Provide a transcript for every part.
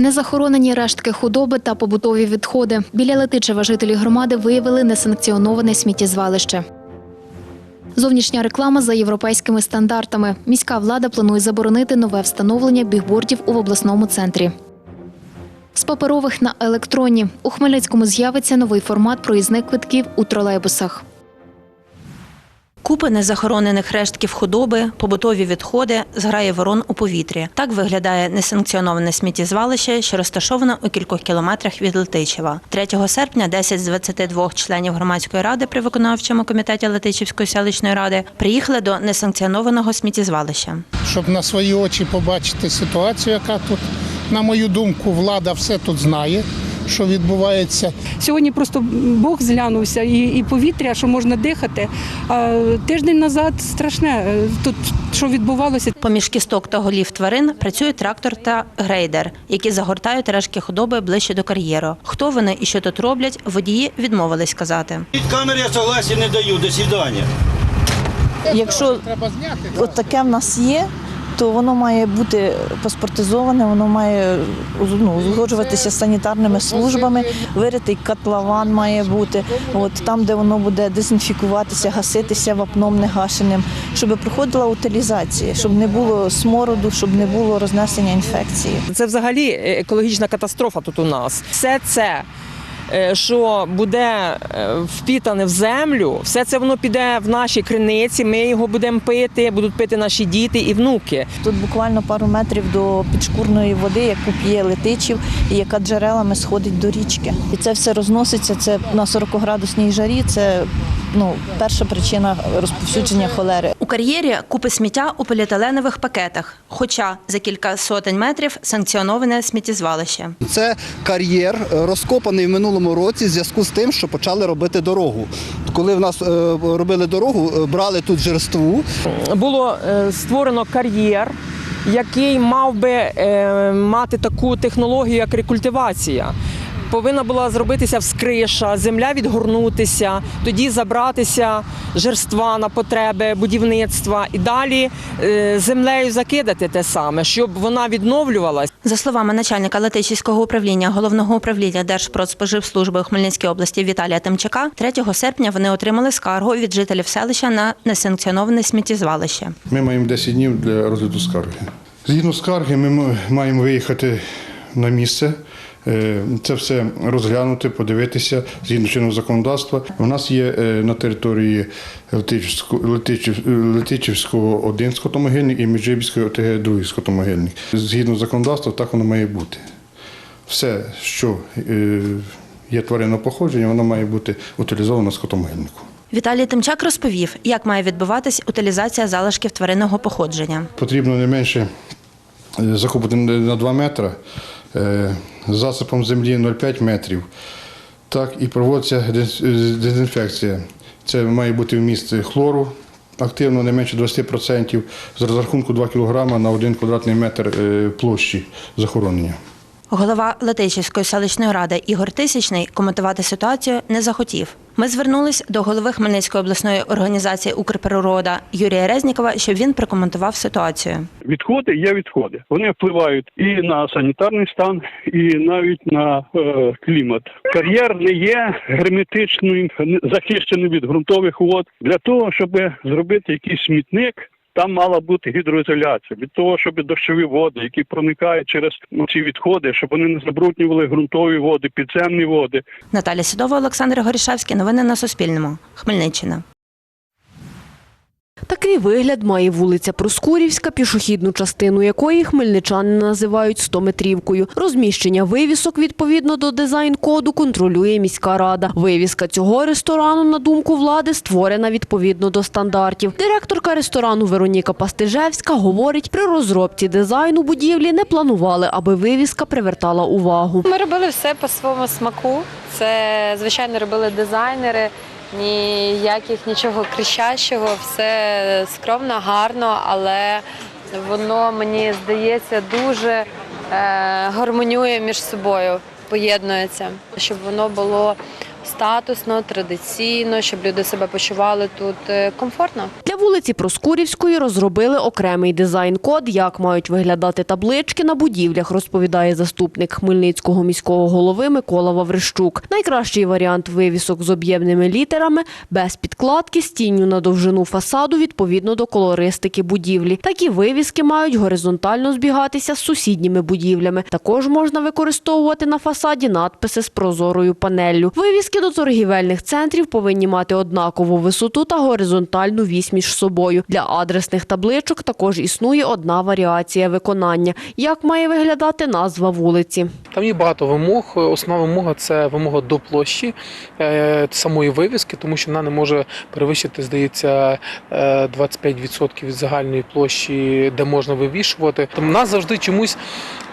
Незахоронені рештки худоби та побутові відходи. Біля Летичева жителі громади виявили несанкціоноване сміттєзвалище. Зовнішня реклама за європейськими стандартами. Міська влада планує заборонити нове встановлення бігбордів у обласному центрі. З паперових на електронні. У Хмельницькому з'явиться новий формат проїзних квитків у тролейбусах. Купи незахоронених рештків худоби, побутові відходи, зграє ворон у повітрі. Так виглядає несанкціоноване сміттєзвалище, що розташоване у кількох кілометрах від Летичева. 3 серпня 10 з 22 членів громадської ради при виконавчому комітеті Летичівської селищної ради приїхали до несанкціонованого сміттєзвалища. щоб на свої очі побачити ситуацію, яка тут, на мою думку, влада все тут знає, що відбувається. Сьогодні просто Бог зглянувся і, і повітря, що можна дихати. А тиждень назад страшне е, тут, що відбувалося. Поміж кісток та голів тварин працює трактор та грейдер, які загортають решки худоби ближче до кар'єру. Хто вони і що тут роблять, водії відмовились сказати. Від камери я согласия не даю. До свидання. Якщо Треба зняти. от таке в нас є, то воно має бути паспортизоване, воно має ну, узгоджуватися з санітарними службами, виритий котлован має бути, от там, де воно буде дезінфікуватися, гаситися вапном негашеним, щоб проходила утилізація, щоб не було смороду, щоб не було рознесення інфекції. Це взагалі е, екологічна катастрофа тут у нас. Все це, що буде е, впітане в землю, все це воно піде в наші криниці. Ми його будемо пити, будуть пити наші діти і внуки. Тут буквально пару метрів до підшкурної води, яку п'є летичів, і яка джерелами сходить до річки. І це все розноситься. Це на 40-градусній жарі. Це ну перша причина розповсюдження холери. У кар'єрі купи сміття у поліетиленових пакетах, хоча за кілька сотень метрів санкціоноване сміттєзвалище. Це кар'єр е, розкопаний в минулому році в зв'язку з тим, що почали робити дорогу. Коли в нас е, робили дорогу, е, брали тут жерству, Було створено кар'єр, який мав би е, мати таку технологію, як рекультивація. Повинна була зробитися вскриша, земля відгорнутися, тоді забратися жерства на потреби будівництва і далі е, землею закидати те саме, щоб вона відновлювалась. За словами начальника Летичівського управління головного управління Держпродспоживслужби у Хмельницькій області Віталія Тимчака, 3 серпня вони отримали скаргу від жителів селища на несанкціоноване сміттєзвалище. Ми маємо 10 днів для розгляду скарги. Згідно скарги, ми маємо виїхати на місце. Е, Це все розглянути, подивитися згідно чинного законодавства. У нас є е, на території Летичівського, один скотомогильник і Меджибіської ОТГ другий скотомогильник. Згідно законодавства, так воно має бути. Все, що е, є тваринного походження, воно має бути утилізовано скотомогильнику. Віталій Тимчак розповів, як має відбуватись утилізація залишків тваринного походження. Потрібно не менше закупити на 2 метри, засипом землі 0,5 метрів. Так і проводиться е, дезінфекція. Це має бути вміст хлору активно, не менше 20%, з розрахунку 2 кг на 1 квадратний метр е, площі захоронення. Голова Летичівської селищної ради Ігор Тисячний коментувати ситуацію не захотів. Ми звернулись до голови Хмельницької обласної організації Укрприрода Юрія Резнікова, щоб він прокоментував ситуацію. Відходи є відходи. Вони впливають і на санітарний стан, і навіть на е, клімат. Кар'єр не є герметичним, захищеним від ґрунтових вод. Для того, щоб зробити якийсь смітник. Там мала бути гідроізоляція від того, щоб дощові води, які проникають через ну, ці відходи, щоб вони не забруднювали ґрунтові води, підземні води, Наталя Сідова, Олександр Горішевський. Новини на Суспільному. Хмельниччина. Такий вигляд має вулиця Проскурівська, пішохідну частину якої хмельничани називають стометрівкою. Розміщення вивісок відповідно до дизайн-коду контролює міська рада. Вивіска цього ресторану, на думку влади, створена відповідно до стандартів. Директорка ресторану Вероніка Пастижевська говорить, при розробці дизайну будівлі не планували, аби вивіска привертала увагу. Ми робили все по своєму смаку. Це, звичайно, робили дизайнери. Ніяких нічого кричащого, все скромно, гарно, але воно мені здається дуже е, гармонює між собою, поєднується, щоб воно було статусно, традиційно, щоб люди себе почували тут е, комфортно. Вулиці Проскурівської розробили окремий дизайн-код, як мають виглядати таблички на будівлях, розповідає заступник Хмельницького міського голови Микола Ваврищук. Найкращий варіант вивісок з об'ємними літерами, без підкладки, з тінню на довжину фасаду відповідно до колористики будівлі. Такі вивіски мають горизонтально збігатися з сусідніми будівлями. Також можна використовувати на фасаді надписи з прозорою панеллю. Вивіски до торгівельних центрів повинні мати однакову висоту та горизонтальну вісь між собою. Для адресних табличок також існує одна варіація виконання. Як має виглядати назва вулиці? Там є багато вимог. Основна вимога це вимога до площі е, самої вивіски, тому що вона не може перевищити, здається, е, 25% від загальної площі, де можна вивішувати. Тому нас завжди чомусь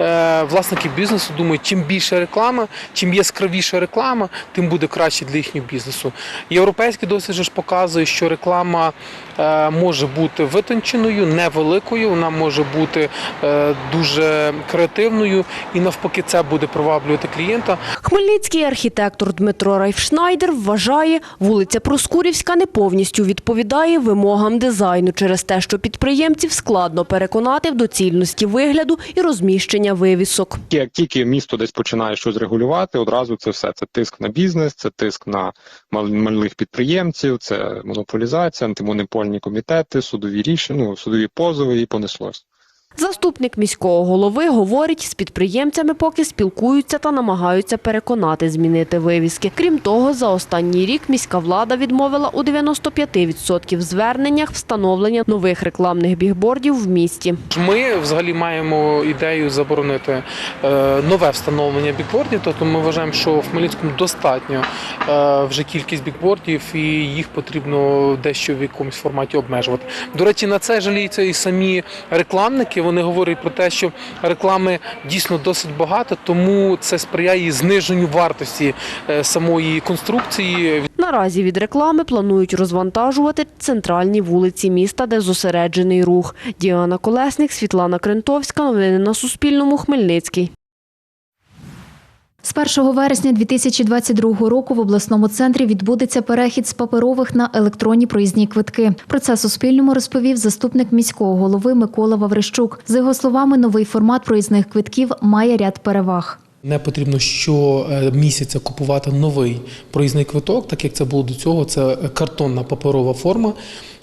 е, власники бізнесу думають, чим більше реклама, чим яскравіша реклама, тим буде краще для їхнього бізнесу. Європейський досвід ж показує, що реклама е, може бути витонченою, невеликою, вона може бути е, дуже креативною і навпаки це буде приваблювати клієнта. Хмельницький архітектор Дмитро Райфшнайдер вважає, вулиця Проскурівська не повністю відповідає вимогам дизайну через те, що підприємців складно переконати в доцільності вигляду і розміщення вивісок. Як тільки місто десь починає щось регулювати, одразу це все. Це тиск на бізнес, це тиск на мал- малих підприємців, це монополізація, антимонопольні комітети, судові рішення, ну, судові позови і понеслось. Заступник міського голови говорить, з підприємцями поки спілкуються та намагаються переконати змінити вивіски. Крім того, за останній рік міська влада відмовила у 95% зверненнях встановлення нових рекламних бігбордів в місті. Ми взагалі маємо ідею заборонити е, нове встановлення бікбордів. Тобто ми вважаємо, що в Хмельницькому достатньо е, вже кількість бікбордів, і їх потрібно дещо в якомусь форматі обмежувати. До речі, на це жаліються і самі рекламники. Вони говорять про те, що реклами дійсно досить багато, тому це сприяє зниженню вартості е, самої конструкції. Наразі від реклами планують розвантажувати центральні вулиці міста, де зосереджений рух. Діана Колесник, Світлана Крентовська. Новини на Суспільному. Хмельницький. З 1 вересня 2022 року в обласному центрі відбудеться перехід з паперових на електронні проїзні квитки. Про це Суспільному розповів заступник міського голови Микола Ваврищук. За його словами, новий формат проїзних квитків має ряд переваг. Не потрібно щомісяця купувати новий проїзний квиток, так як це було до цього. Це картонна паперова форма.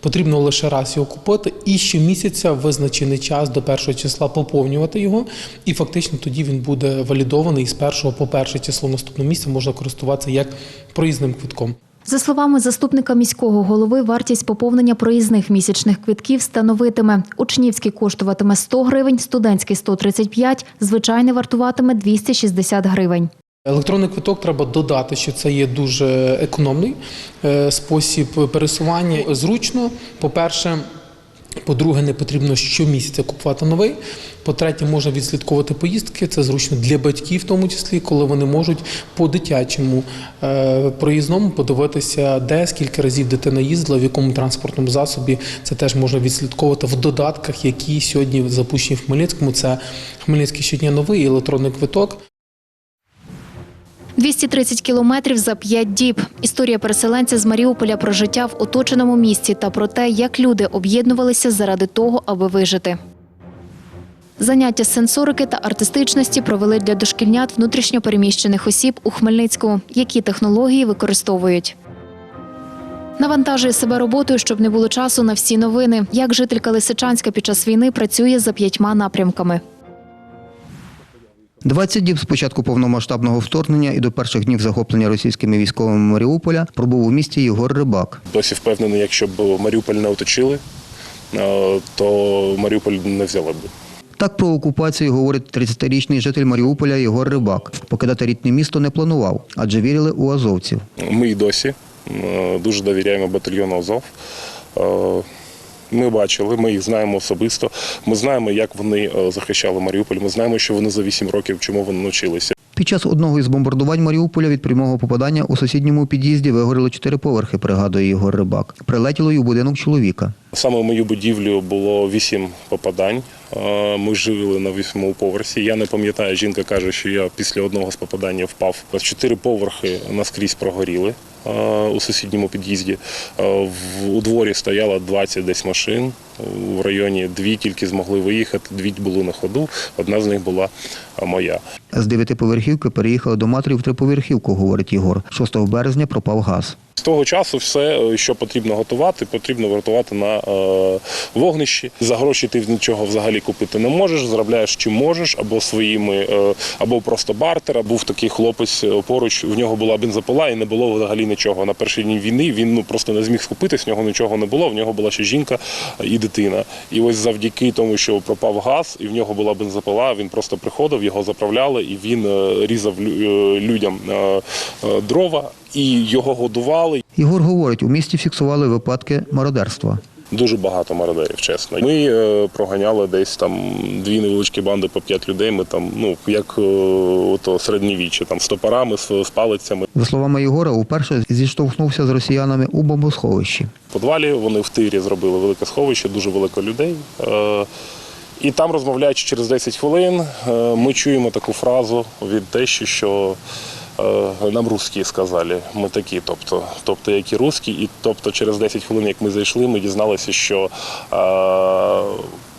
Потрібно лише раз його купити і щомісяця визначений час до першого числа поповнювати його. І фактично тоді він буде валідований і з першого по перше число наступного місяця можна користуватися як проїзним квитком. За словами заступника міського голови, вартість поповнення проїзних місячних квитків становитиме. Учнівський коштуватиме 100 гривень, студентський – 135, звичайний вартуватиме 260 гривень. Електронний квиток треба додати, що це є дуже економний е, спосіб пересування. Зручно, по-перше, по-друге, не потрібно щомісяця купувати новий. По-третє, можна відслідковувати поїздки. Це зручно для батьків, в тому числі, коли вони можуть по дитячому е, проїзному подивитися, де скільки разів дитина їздила, в якому транспортному засобі. Це теж можна відслідковувати в додатках, які сьогодні запущені в Хмельницькому. Це Хмельницький щодня новий електронний квиток. 230 кілометрів за 5 діб. Історія переселенця з Маріуполя про життя в оточеному місті та про те, як люди об'єднувалися заради того, аби вижити. Заняття з сенсорики та артистичності провели для дошкільнят внутрішньо переміщених осіб у Хмельницькому. Які технології використовують? Навантажує себе роботою, щоб не було часу на всі новини. Як жителька Лисичанська під час війни працює за п'ятьма напрямками. 20 діб з початку повномасштабного вторгнення і до перших днів захоплення російськими військовими Маріуполя пробув у місті Єгор Рибак. Досі впевнений, якщо б Маріуполь не оточили, е, то Маріуполь не взяли б. Так про окупацію говорить 30-річний житель Маріуполя Єгор Рибак. Покидати рідне місто не планував, адже вірили у азовців. Ми і досі е, дуже довіряємо батальйону Азов. Ми бачили, ми їх знаємо особисто. Ми знаємо, як вони е, захищали Маріуполь. Ми знаємо, що вони за 8 років чому вони навчилися. Під час одного із бомбардувань Маріуполя від прямого попадання у сусідньому під'їзді вигоріли чотири поверхи, пригадує Ігор Рибак. Прилетіло й у будинок чоловіка. Саме в мою будівлю було вісім попадань. Е, Ми жили на восьмому поверсі. Я не пам'ятаю, жінка каже, що я після одного з попадання впав. Чотири поверхи наскрізь прогоріли у сусідньому під'їзді. Е, У дворі стояло 20 десь машин. В районі дві тільки змогли виїхати, дві були на ходу. Одна з них була моя. З дев'ятиповерхівки переїхали до матері в триповерхівку, говорить Ігор. 6 березня пропав газ. З того часу все, е, що потрібно готувати, потрібно готувати на е, вогнищі. За гроші ти нічого взагалі купити не можеш, заробляєш чим можеш, або своїми, е, або просто бартер. Був такий хлопець поруч, в нього була бензопила і не було взагалі нічого. На перший день війни він ну просто не зміг скупитись, в нього нічого не було. В нього була ще жінка і дитина. І ось завдяки тому, що пропав газ, і в нього була бензопила, він просто приходив, його заправляли, і він е, різав е, людям е, дрова і його годували. Ігор говорить, у місті фіксували випадки мародерства. Дуже багато мародерів, чесно. Ми е, проганяли десь там дві невеличкі банди по п'ять людей. Ми там, ну як е, ото середньовіччя, там з топорами, з, з палицями. За словами Єгора, уперше зіштовхнувся з росіянами у бомбосховищі. В подвалі вони в тирі зробили велике сховище, дуже велико людей. Е, і там, розмовляючи через 10 хвилин, е, ми чуємо таку фразу від тещі, що нам русські сказали. Ми такі, тобто, тобто які русські, і тобто через 10 хвилин, як ми зайшли, ми дізналися, що е,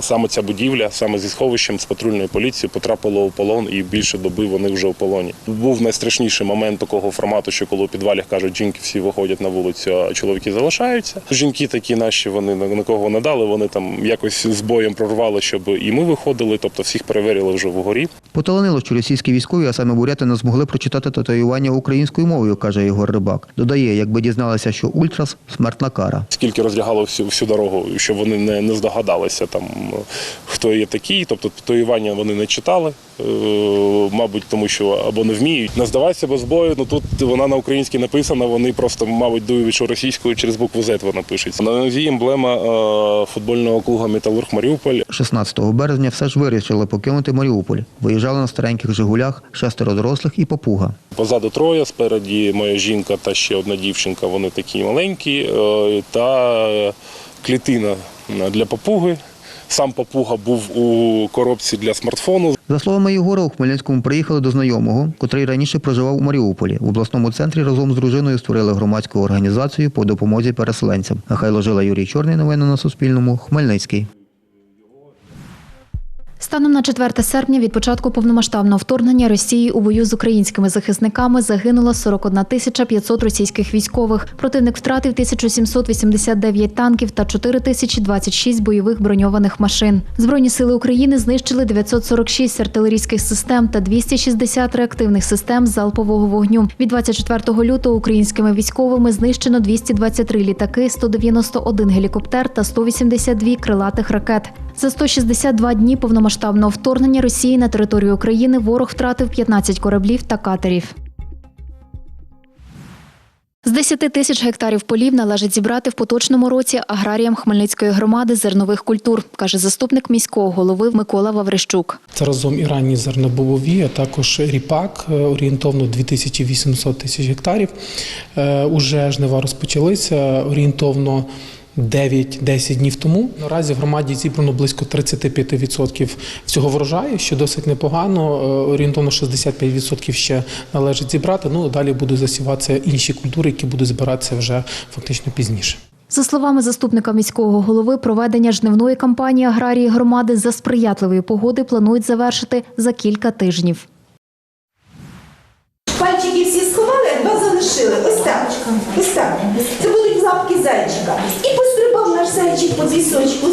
саме ця будівля, саме зі сховищем з патрульної поліції потрапила у полон, і більше доби вони вже у полоні. Був найстрашніший момент такого формату, що коли у підвалях кажуть, жінки всі виходять на вулицю, а чоловіки залишаються. Жінки такі наші, вони на- нікого не дали. Вони там якось з боєм прорвали, щоб і ми виходили. Тобто всіх перевірили вже вгорі. Поталанило, що російські військові, а саме буряти, не змогли прочитати татуювання українською мовою, каже Ігор Рибак. Додає, якби дізналися, що ультрас смертна кара. Скільки роздягало всю всю дорогу, щоб вони не, не здогадалися там хто є такий. Тобто татуювання вони не читали, е, мабуть, тому що або не вміють. Не здавайся без бою. Ну тут вона на українській написана. Вони просто, мабуть, дують, російською через букву Z вона пишеться. На нозі емблема е, футбольного клубу Металург Маріуполь. 16 березня все ж вирішили покинути Маріуполь. Виїжджали на стареньких Жигулях, шестеро дорослих і попуга. Позаду троє, спереді моя жінка та ще одна дівчинка. Вони такі маленькі, е, та клітина для папуги. Сам папуга був у коробці для смартфону. За словами Єгора, у Хмельницькому приїхали до знайомого, котрий раніше проживав у Маріуполі. В обласному центрі разом з дружиною створили громадську організацію по допомозі переселенцям. Михайло Жила, Юрій Чорний. Новини на Суспільному. Хмельницький. Станом на 4 серпня від початку повномасштабного вторгнення Росії у бою з українськими захисниками загинуло 41 тисяча 500 російських військових. Противник втратив 1789 танків та 4026 бойових броньованих машин. Збройні сили України знищили 946 артилерійських систем та 260 реактивних систем залпового вогню. Від 24 лютого українськими військовими знищено 223 літаки, 191 гелікоптер та 182 крилатих ракет. За 162 дні повномасштабного вторгнення Росії на територію України ворог втратив 15 кораблів та катерів. З 10 тисяч гектарів полів належить зібрати в поточному році аграріям Хмельницької громади зернових культур, каже заступник міського голови Микола Ваврищук. Це разом і ранні зернобобові, а також ріпак е, орієнтовно 2800 тисяч гектарів. Е, Уже жнива розпочалися орієнтовно 9-10 днів тому. Наразі в громаді зібрано близько 35% цього врожаю, що досить непогано. Е, Орієнтовно 65% ще належить зібрати. Ну далі будуть засіватися інші культури, які будуть збиратися вже фактично пізніше. За словами заступника міського голови, проведення жнивної кампанії аграрії громади за сприятливої погоди планують завершити за кілька тижнів. Пальчики всі сховали, а два залишили. Ось так. Ось так. Це будуть лапки зайчика. І пострибав наш зайчик по пісочку.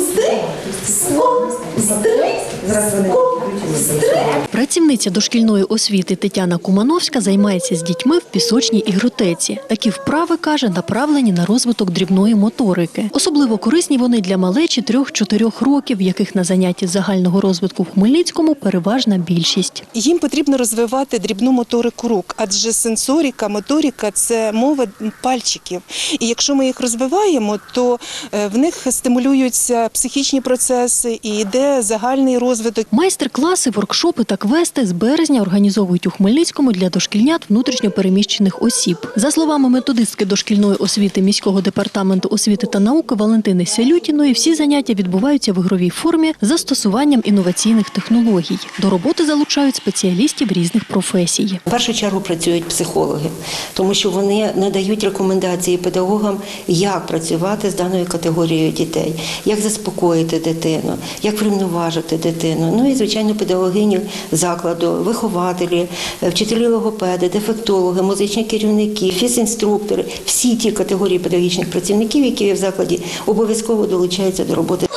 Працівниця дошкільної освіти Тетяна Кумановська займається з дітьми в пісочній ігротеці. Такі вправи каже, направлені на розвиток дрібної моторики. Особливо корисні вони для малечі 3-4 років, яких на занятті загального розвитку в Хмельницькому переважна більшість. Їм потрібно розвивати дрібну моторику рук, адже сенсоріка, моторика це мова пальчиків. І якщо ми їх розвиваємо, то е, в них стимулюються психічні процеси і йде загальний розвиток. Майстер-клас майстер-класи, воркшопи та квести з березня організовують у Хмельницькому для дошкільнят внутрішньопереміщених осіб. За словами методистки дошкільної освіти міського департаменту освіти та науки Валентини Селютіної, всі заняття відбуваються в ігровій формі з застосуванням інноваційних технологій. До роботи залучають спеціалістів різних професій. В першу чергу працюють психологи, тому що вони надають рекомендації педагогам, як працювати з даною категорією дітей, як заспокоїти дитину, як врівноважити дитину. Ну і звичайно, педагогині закладу, вихователі, е, вчителі логопеди, дефектологи, музичні керівники, фізінструктори, всі ті категорії педагогічних працівників, які в закладі, обов'язково долучаються до роботи.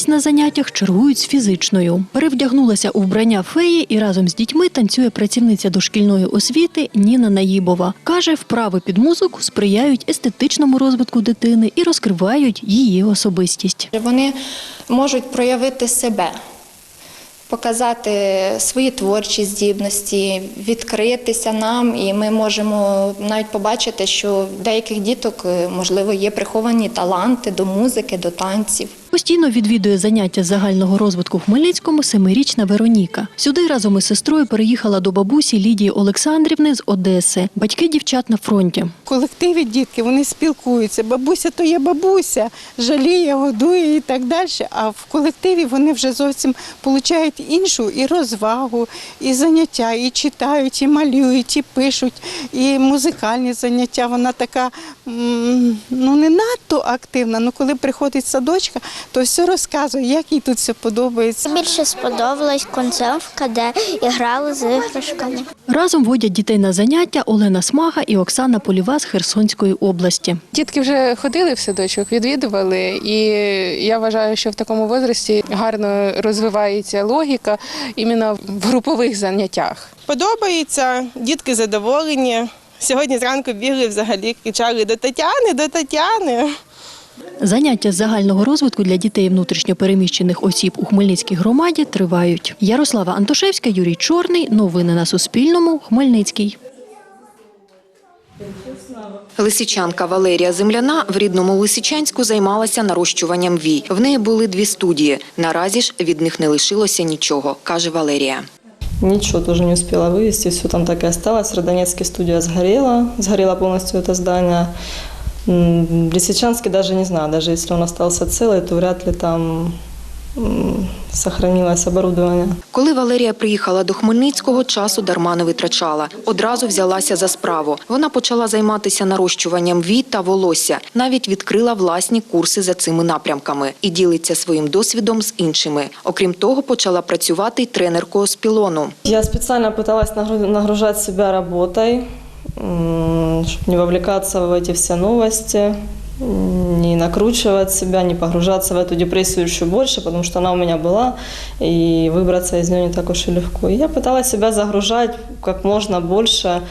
Діяльність на заняттях чергують з фізичною. Перевдягнулася у вбрання феї і разом з дітьми танцює працівниця дошкільної освіти Ніна Наїбова. Каже, вправи під музику сприяють естетичному розвитку дитини і розкривають її особистість. Вони можуть проявити себе, показати свої творчі здібності, відкритися нам, і ми можемо навіть побачити, що в деяких діток, е, можливо, є приховані таланти до музики, до танців. Постійно відвідує заняття загального розвитку в Хмельницькому семирічна Вероніка. Сюди разом із сестрою переїхала до бабусі Лідії Олександрівни з Одеси. Батьки дівчат на фронті. Колективі дітки вони спілкуються. Бабуся то є бабуся, жаліє, годує і так далі. А в колективі вони вже зовсім отримують іншу і розвагу, і заняття, і читають, і малюють, і пишуть, і музикальні заняття. Вона така ну не надто активна. Ну коли приходить садочка, то все розказує, як їй тут все подобається. Більше сподобалась концовка, де грали з іграшками. Разом водять дітей на заняття Олена Смага і Оксана Поліва з Херсонської області. Дітки вже ходили в садочок, відвідували, і я вважаю, що в такому возрасті гарно розвивається логіка іменно в групових заняттях. Подобається, дітки задоволені. Сьогодні зранку бігли взагалі, кричали до Тетяни, до Тетяни. Заняття з загального розвитку для дітей внутрішньопереміщених осіб у Хмельницькій громаді тривають. Ярослава Антошевська, Юрій Чорний. Новини на Суспільному. Хмельницький. Лисичанка Валерія Земляна в рідному Лисичанську займалася нарощуванням вій. В неї були дві студії. Наразі ж від них не лишилося нічого, каже Валерія. Ничего тоже не успела вывести, все там так и осталось. Родонецкая студия сгорела, сгорело полностью это здание. Лисичанске даже не знаю, даже если он остался целый, то вряд ли там сохранилось оборудование. Коли Валерія приїхала до Хмельницького, часу дарма не витрачала. Одразу взялася за справу. Вона почала займатися нарощуванням вій та волосся. Навіть відкрила власні курси за цими напрямками і ділиться своїм досвідом з іншими. Окрім того, почала працювати й тренеркою з пілону. Я специально пыталась нагру- нагружать себя работой, чтобы не вовлекаться в эти все новости, м, не накручивать себя, не погружаться в эту депрессию еще больше, потому что она у меня была, и выбраться из нее не так уж и легко. И я пыталась себя загружать как можно больше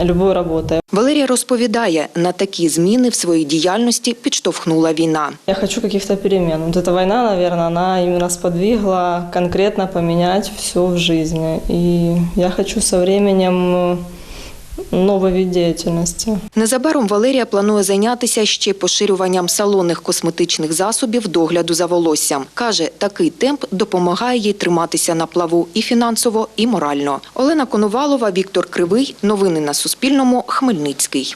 любой работой. Валерія розповідає, на такі зміни в своїй діяльності підштовхнула війна. Я хочу каких-то перемен. Вот эта война, наверное, она именно сподвигла конкретно поменять все в жизни. И я хочу со временем новый вид деятельности. Незабаром Валерія планує зайнятися ще поширюванням салонних косметичних засобів догляду за волоссям. Каже, такий темп допомагає їй триматися на плаву і фінансово, і морально. Олена Коновалова, Віктор Кривий. Новини на Суспільному. Хмельницький.